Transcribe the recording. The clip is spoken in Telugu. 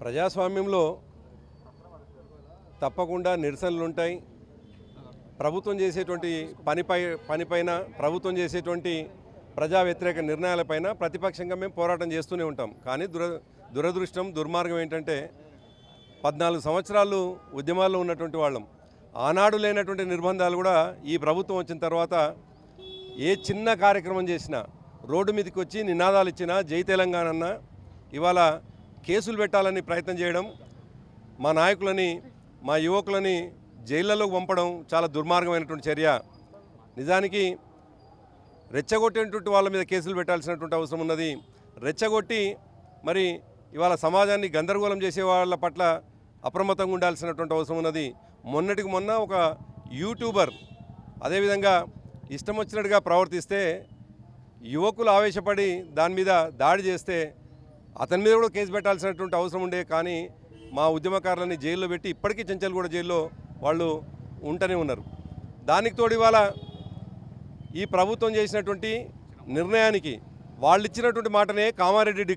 ప్రజాస్వామ్యంలో తప్పకుండా నిరసనలు ఉంటాయి ప్రభుత్వం చేసేటువంటి పనిపై పనిపైన ప్రభుత్వం చేసేటువంటి ప్రజా వ్యతిరేక నిర్ణయాలపైన ప్రతిపక్షంగా మేము పోరాటం చేస్తూనే ఉంటాం. కానీ దుర దురదృష్టం దుర్మార్గం ఏంటంటే పద్నాలుగు సంవత్సరాలు ఉద్యమాల్లో ఉన్నటువంటి వాళ్ళం. ఆనాడు లేనటువంటి నిర్బంధాలు కూడా ఈ ప్రభుత్వం వచ్చిన తర్వాత ఏ చిన్న కార్యక్రమం చేసినా రోడ్డు మీదకి వచ్చి నినాదాలు ఇచ్చినా జై తెలంగాణ అన్న ఇవాళ కేసులు పెట్టాలని ప్రయత్నం చేయడం మా నాయకులని మా యువకులని జైళ్ళలోకి పంపడం చాలా దుర్మార్గమైనటువంటి చర్య. నిజానికి రెచ్చగొట్టేటువంటి వాళ్ళ మీద కేసులు పెట్టాల్సినటువంటి అవసరం ఉన్నది. రెచ్చగొట్టి మరి ఇవాళ సమాజాన్ని గందరగోళం చేసే వాళ్ళ పట్ల అప్రమత్తంగా ఉండాల్సినటువంటి అవసరం ఉన్నది. మొన్నటికి మొన్న ఒక యూట్యూబర్ అదేవిధంగా ఇష్టం వచ్చినట్టుగా ప్రవర్తిస్తే యువకులు ఆవేశపడి దాని మీద దాడి చేస్తే అతని మీద కూడా కేసు పెట్టాల్సినటువంటి అవసరం ఉండే కానీ మా ఉద్యమకారులని జైల్లో పెట్టి ఇప్పటికీ చెంచల్గూడ జైల్లో వాళ్ళు ఉంటూనే ఉన్నారు. దానికి తోడు ఇవాళ ఈ ప్రభుత్వం చేసినటువంటి నిర్ణయానికి వాళ్ళు ఇచ్చినటువంటి మాటనే కామారెడ్డి